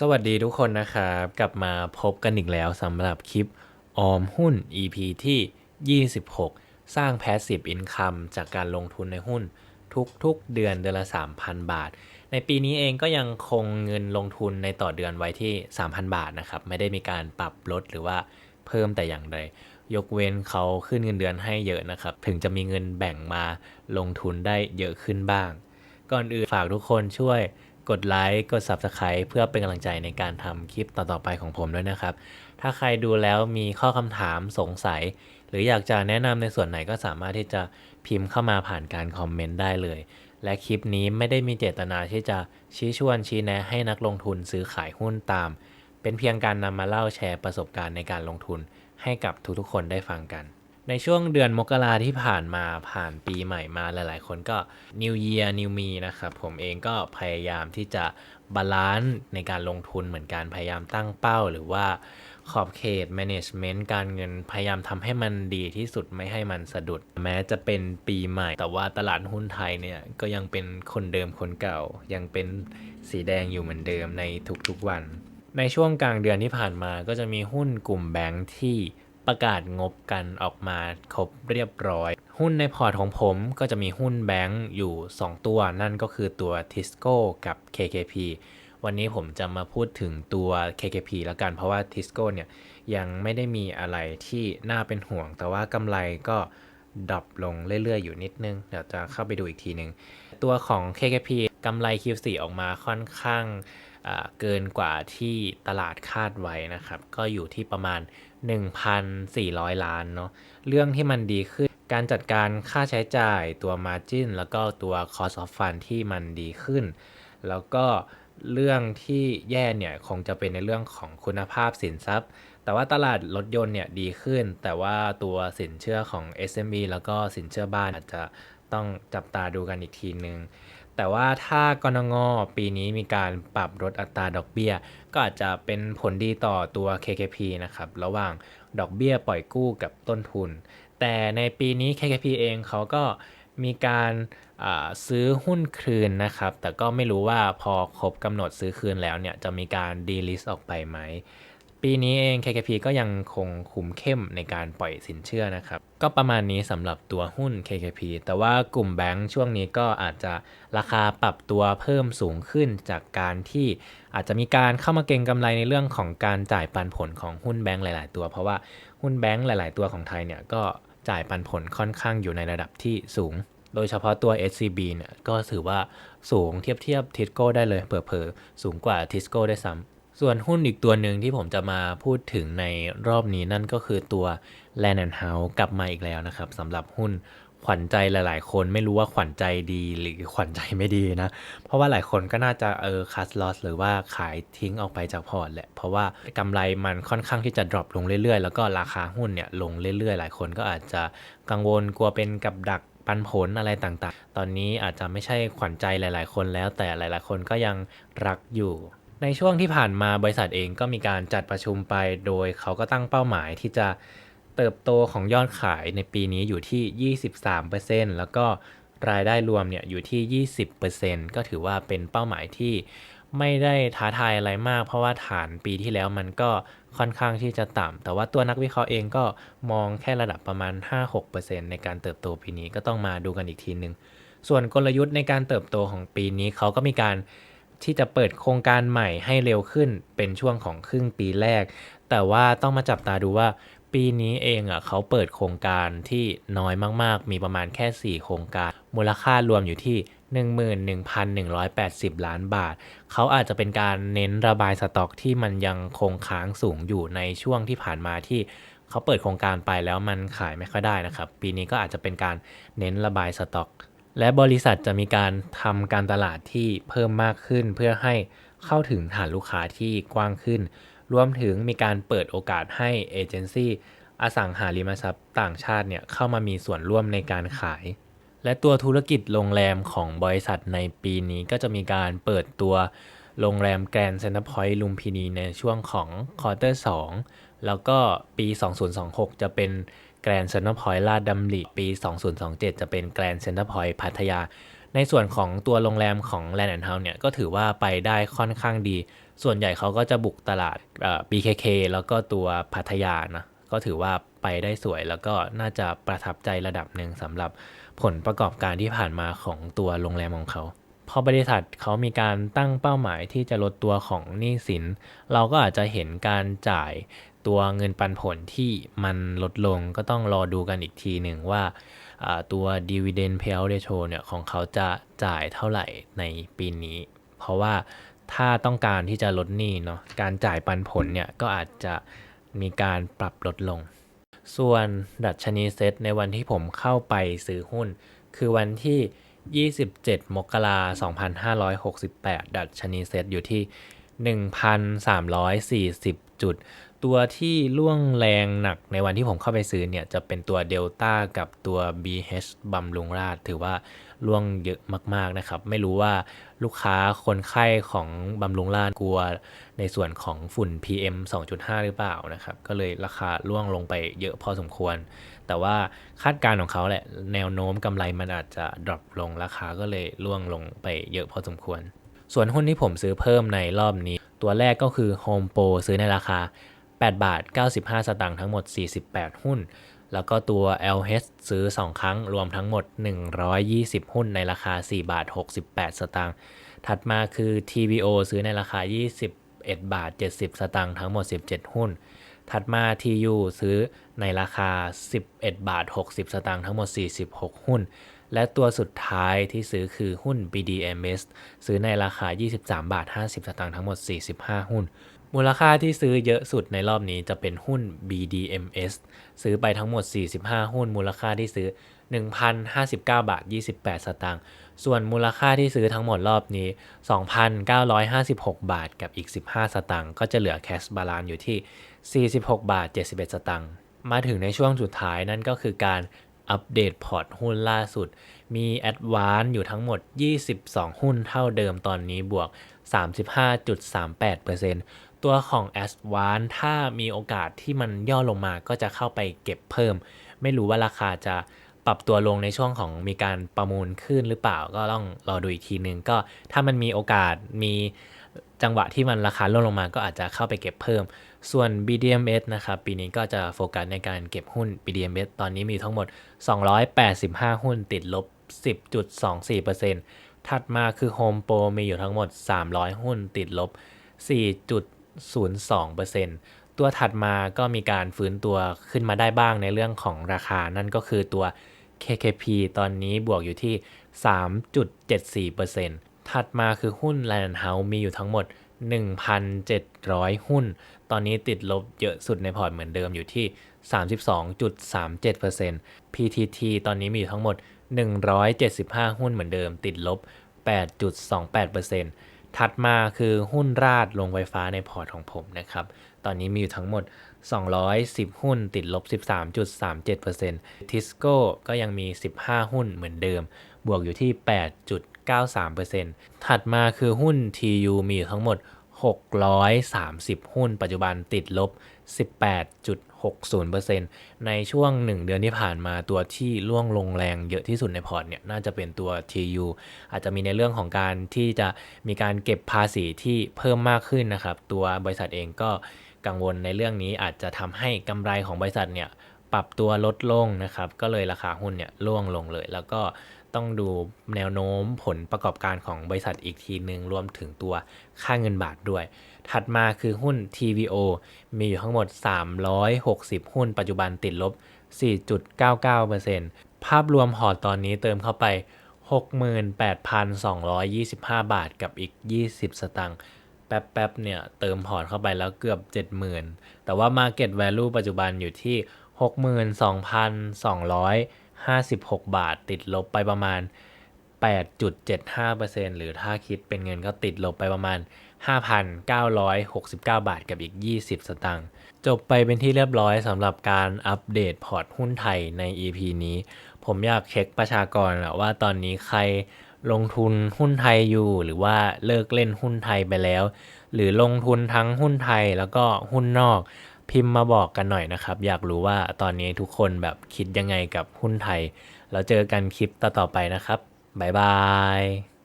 สวัสดีทุกคนนะครับ กลับมาพบกันอีกแล้วสำหรับคลิปออมหุ้น EP ที่ 26 สร้าง Passive Income จากการลงทุนในหุ้นทุกๆ เดือนเดือนละ 3,000 บาท ในปีนี้เองก็ยังคงเงินลงทุนในต่อเดือนไว้ที่ 3,000 บาทนะครับ ไม่ได้มีการปรับลดหรือว่าเพิ่มแต่อย่างใด ยกเว้นเขาขึ้นเงินเดือนให้เยอะนะครับ ถึงจะมีเงินแบ่งมาลงทุนได้เยอะขึ้นบ้าง ก่อนอื่นฝากทุกคนช่วย กดไลค์กด Subscribe เพื่อเป็นกำลังใจในการทำคลิปต่อๆไปของผมด้วยนะครับ ถ้าใครดูแล้วมีข้อคำถามสงสัย หรืออยากจะแนะนำในส่วนไหนก็สามารถที่จะพิมพ์เข้ามาผ่านการคอมเมนต์ได้เลย และคลิปนี้ไม่ได้มีเจตนาที่จะชี้ชวนชี้แนะให้นักลงทุนซื้อขายหุ้นตาม เป็นเพียงการนำมาเล่าแชร์ประสบการณ์ในการลงทุนให้กับทุกๆคนได้ฟังกัน ในช่วงเดือนมกราที่ผ่านมาผ่านปีใหม่มาหลาย ๆ คนก็ New Year New Me นะครับ ผมเองก็พยายามที่จะบาลานซ์ในการลงทุนเหมือนกันพยายามตั้งเป้าหรือว่าขอบเขต management การเงินพยายามทำให้มันดีที่สุดไม่ให้มันสะดุด แม้จะเป็นปีใหม่ แต่ว่าตลาดหุ้นไทยเนี่ยก็ยังเป็นคนเดิมคนเก่า ยังเป็นสีแดงอยู่เหมือนเดิมในทุกๆวัน ในช่วงกลางเดือนที่ผ่านมาก็จะมีหุ้นกลุ่มแบงค์ที่ ประกาศงบกันออกมาครบเรียบร้อย หุ้นในพอร์ตของผมก็จะมีหุ้นแบงค์อยู่ 2 ตัว นั่นก็คือตัว Tisco กับ KKP วันนี้ผมจะมาพูดถึงตัว KKP แล้วกันเพราะว่า Tisco เนี่ยยังไม่ได้มีอะไรที่น่าเป็นห่วง แต่ว่ากำไรก็ดรอปลงเรื่อยๆ อยู่นิดนึง เดี๋ยวจะเข้าไปดูอีกทีนึง ตัวของ KKP กำไร Q4 ออกมาค่อนข้าง เกินกว่าที่ตลาดคาดไว้นะครับ ก็อยู่ที่ประมาณ 1,400 ล้านเนาะเรื่องที่มันดีขึ้นการจัดการค่าใช้จ่ายตัว Margin แล้วก็ตัว Cost of Fund ที่มันดีขึ้น แล้วก็เรื่องที่แย่เนี่ยคงจะเป็นในเรื่องของคุณภาพสินทรัพย์ แต่ว่าตลาดรถยนต์เนี่ยดีขึ้น แต่ว่าตัวสินเชื่อของ SME แล้วก็สินเชื่อบ้านอาจจะต้องจับตาดูกันอีกทีนึง แต่ว่าถ้ากนงปีนี้มีการปรับลดอัตราดอกเบี้ย ก็อาจจะเป็นผลดีต่อตัว KKP นะครับระหว่างดอกเบี้ยปล่อยกู้กับต้นทุน แต่ในปีนี้ KKP เองเขาก็มีการาซื้อหุ้นคืนนะครับ แต่ก็ไม่รู้ว่าพอครบกำหนดซื้อคืนแล้วเนี่ยจะมีการดีลิสต์ออกไปไหม ปีนี้เอง KKP ก็ยังคงคุมเข้มในการปล่อยสินเชื่อนะครับ ก็ประมาณนี้สำหรับตัวหุ้น KKP แต่ว่ากลุ่มแบงก์ช่วงนี้ก็อาจจะราคาปรับตัวเพิ่มสูงขึ้นจากการที่อาจจะมีการเข้ามาเก็งกำไรในเรื่องของการจ่ายปันผลของหุ้นแบงก์หลาย ๆ ตัว เพราะว่าหุ้นแบงก์หลาย ๆ ตัวของไทยเนี่ยก็จ่ายปันผลค่อนข้างอยู่ในระดับที่สูง โดยเฉพาะตัว SCB เนี่ยก็ถือว่าสูงเทียบเทียบทิสโก้ได้เลยเผลอๆสูงกว่าทิสโก้ได้ซ้ำ ส่วนหุ้นอีกตัวหนึ่งที่ผมจะมาพูดถึงในรอบนี้นั่นก็คือตัว Land and House กลับมาอีกแล้วนะครับสำหรับหุ้นขวัญใจหลาย ๆ คนไม่รู้ว่าขวัญใจดีหรือขวัญใจไม่ดีนะ เพราะว่าหลายคนก็น่าจะเออคัสลอสหรือว่าขายทิ้งออกไปจากพอร์ตแหละ เพราะว่ากำไรมันค่อนข้างที่จะดรอปลงเรื่อย ๆ แล้วก็ราคาหุ้นเนี่ยลงเรื่อย ๆ หลายคนก็อาจจะกังวลกลัวเป็นกับดักปันผลอะไรต่าง ๆ ตอนนี้อาจจะไม่ใช่ขวัญใจหลาย ๆ คนแล้ว แต่หลาย ๆ คนก็ยังรักอยู่ ในช่วงที่ผ่านมาบริษัทเองก็มีการจัดประชุมไป โดยเขาก็ตั้งเป้าหมายที่จะเติบโตของยอดขายในปีนี้อยู่ที่ 23%แล้วก็รายได้รวมเนี่ยอยู่ที่ 20%ก็ถือว่าเป็นเป้าหมายที่ไม่ได้ท้าทายอะไรมาก เพราะว่าฐานปีที่แล้วมันก็ค่อนข้างที่จะต่ำแต่ว่าตัวนักวิเคราะห์เองก็มองแค่ระดับประมาณ 5-6%ในการเติบโตปีนี้ก็ต้องมาดูกันอีกทีนึงส่วนกลยุทธ์ในการเติบโตของปีนี้เขาก็มีการ ที่จะเปิดโครงการใหม่ให้เร็วขึ้นเป็นช่วงของครึ่งปีแรก แต่ว่าต้องมาจับตาดูว่าปีนี้เองอะเขาเปิดโครงการที่น้อยมากๆ มีประมาณแค่ 4 โครงการ มูลค่ารวมอยู่ที่ 11,180 ล้านบาท เขาอาจจะเป็นการเน้นระบายสต็อกที่มันยังคงค้างสูงอยู่ในช่วงที่ผ่านมาที่เขาเปิดโครงการไปแล้วมันขายไม่ค่อยได้นะครับ ปีนี้ก็อาจจะเป็นการเน้นระบายสต็อก และบริษัทจะมีการทำการตลาดที่เพิ่มมากขึ้น เพื่อให้เข้าถึงฐานลูกค้าที่กว้างขึ้น รวมถึงมีการเปิดโอกาสให้เอเจนซี่อสังหาริมทรัพย์ต่างชาติเนี่ยเข้ามามีส่วนร่วมในการขาย และตัวธุรกิจโรงแรมของบริษัทในปีนี้ก็จะมีการเปิดตัวโรงแรมแกรนด์เซ็นทรัลพอยต์ลุมพินีในช่วงของควอเตอร์2แล้วก็ปี 2026 จะเป็น แกรนด์เซ็นทรัลพอยต์ลาดดำริปี 2027 จะเป็นแกรนด์เซ็นทรัลพอยต์พัทยา ในส่วนของตัวโรงแรมของ Land and House เนี่ยก็ถือว่าไปได้ค่อนข้างดี ส่วนใหญ่เขาก็จะบุกตลาดเอ่อ BKK แล้วก็ตัวพัทยานะก็ถือว่าไปได้สวยแล้วก็น่าจะประทับใจระดับหนึ่งสำหรับผลประกอบการที่ผ่านมาของตัวโรงแรมของเขาพอบริษัทเขามีการตั้งเป้าหมายที่จะลดตัวของหนี้สิน เราก็อาจจะเห็นการจ่าย ตัวเงินปันผลที่มันลดลงก็ต้องรอดูกันอีกทีหนึ่งว่าตัว dividend payout ratio เนี่ยของเขาจะจ่ายเท่าไหร่ในปีนี้ เพราะว่าถ้าต้องการที่จะลดหนี้เนาะการจ่ายปันผลเนี่ยก็อาจจะมีการปรับลดลง ส่วนดัชนีเซตในวันที่ผมเข้าไปซื้อหุ้น คือวันที่ 27 มกราคม 2568 ดัชนีเซตอยู่ที่ 1,340 จุด ตัวที่ล่วงแรงหนักในวันที่ผมเข้าไปซื้อเนี่ย จะเป็นตัวเดลต้ากับตัว BH บำรุงราช ถือว่าล่วงเยอะมากๆนะครับ ไม่รู้ว่าลูกค้าคนไข้ของบำรุงราชกลัวในส่วนของฝุ่น PM 2.5 หรือเปล่านะครับ ก็เลยราคาล่วงลงไปเยอะพอสมควร แต่ว่าคาดการณ์ของเขาแหละ แนวโน้มกำไรมันอาจจะดรอปลงราคาก็เลยล่วงลงไปเยอะพอสมควร ส่วนหุ้นที่ผมซื้อเพิ่มในรอบนี้ ตัวแรกก็คือ Home Pro ซื้อในราคา 8 บาท 95 สตางค์ทั้งหมด 48 หุ้น แล้วก็ตัว LH ซื้อ 2 ครั้งรวมทั้งหมด 120 หุ้นในราคา 4 บาท 68 สตางค์ถัดมาคือ TVO ซื้อในราคา 21 บาท 70 สตางค์ทั้งหมด 17 หุ้น ถัดมา TU ซื้อในราคา 11 บาท 60 สตางค์ทั้งหมด 46 หุ้น และตัวสุดท้ายที่ซื้อคือหุ้น BDMs ซื้อในราคา 23 บาท 50 สตางค์ทั้งหมด 45 หุ้น มูลค่าที่ซื้อเยอะสุดในรอบนี้จะเป็นหุ้น BDMs ซื้อไปทั้งหมด 45 หุ้น มูลค่าที่ซื้อ 1,059 บาท 28 สตางค์ ส่วนมูลค่าที่ซื้อทั้งหมดรอบนี้ 2,956 บาทกับอีก 15 สตางค์ ก็จะเหลือแคชบาลานอยู่ที่ 46 บาท 71 สตางค์ มาถึงในช่วงสุดท้ายนั่นก็คือการ อัปเดตพอร์ตหุ้นล่าสุด มีแอดวานอยู่ทั้งหมด 22 หุ้นเท่าเดิมตอนนี้บวก 35.38%ตัวของ a d v a n c e ถ้ามีโอกาสที่มันย่อลงมาก็จะเข้าไปเก็บเพิ่ม ไม่รู้ว่าราคาจะปรับตัวลงในช่วงของมีการประมูลขึ้นหรือเปล่าก็ต้องรอดูอีกทีนึงก็ถ้ามันมีโอกาสมี จังหวะที่มันราคาลดลงมาก็อาจจะเข้าไปเก็บเพิ่ม ส่วน BDMs นะครับปีนี้ก็จะโฟกัสในการเก็บหุ้น BDMs ตอนนี้มีทั้งหมด 285 หุ้นติดลบ 10.24%ถัดมาคือ Home Pro มีอยู่ทั้งหมด 300 หุ้นติดลบ 4.02%ตัวถัดมาก็มีการฟื้นตัวขึ้นมาได้บ้างในเรื่องของราคานั่นก็คือตัว KKP ตอนนี้บวกอยู่ที่ 3.74% ถัดมาคือหุ้น Land House มีอยู่ทั้งหมด 1,700 หุ้น ตอนนี้ติดลบเยอะสุดในพอร์ตเหมือนเดิมอยู่ที่ 32.37% PTT ตอนนี้มีอยู่ทั้งหมด 175 หุ้นเหมือนเดิม ติดลบ 8.28%ถัดมาคือหุ้นราดลงไฟฟ้าในพอร์ตของผมนะครับ ตอนนี้มีอยู่ทั้งหมด 210 หุ้นติดลบ 13.37%ทิสโก้ก็ยังมี 15 หุ้นเหมือนเดิม บวกอยู่ที่ 8.93%ถัดมาคือหุ้น TU มีอยู่ทั้งหมด 630 หุ้น ปัจจุบันติดลบ 18.60%ในช่วง 1 เดือนที่ผ่านมาตัวที่ล่วงลงแรงเยอะที่สุดในพอร์ตเนี่ยน่าจะเป็นตัว TU อาจจะมีในเรื่องของการที่จะมีการเก็บภาษีที่เพิ่มมากขึ้นนะครับ ตัวบริษัทเองก็ กังวลในเรื่องนี้อาจจะทำให้กำไรของบริษัทเนี่ยปรับตัวลดลงนะครับ ก็เลยราคาหุ้นเนี่ยร่วงลงเลย แล้วก็ต้องดูแนวโน้มผลประกอบการของบริษัทอีกทีหนึ่งรวมถึงตัวค่าเงินบาทด้วย ถัดมาคือหุ้น TVO มีอยู่ทั้งหมด 360 หุ้นปัจจุบันติดลบ 4.99%ภาพรวมพอร์ตตอนนี้เติมเข้าไป 68,225 บาทกับอีก 20 สตางค์ แป๊บๆเนี่ยเติมพอร์ตเข้าไปแล้วเกือบ 70,000 แต่ว่า Market Value ปัจจุบันอยู่ที่ 62,256 บาท ติดลบไปประมาณ 8.75%หรือถ้าคิดเป็นเงินก็ติดลบไปประมาณ 5,969 บาทกับอีก 20 สตางค์จบไปเป็นที่เรียบร้อยสำหรับการอัปเดตพอร์ตหุ้นไทยใน EP นี้ ผมอยากเช็คประชากรอะว่าตอนนี้ใคร ลงทุนหุ้นไทยอยู่ หรือว่าเลิกเล่นหุ้นไทยไปแล้ว หรือลงทุนทั้งหุ้นไทยแล้วก็หุ้นนอก พิมพ์มาบอกกันหน่อยนะครับ อยากรู้ว่าตอนนี้ทุกคนแบบคิดยังไงกับหุ้นไทย แล้วเจอกันคลิปต่อๆไปนะครับบ๊ายบาย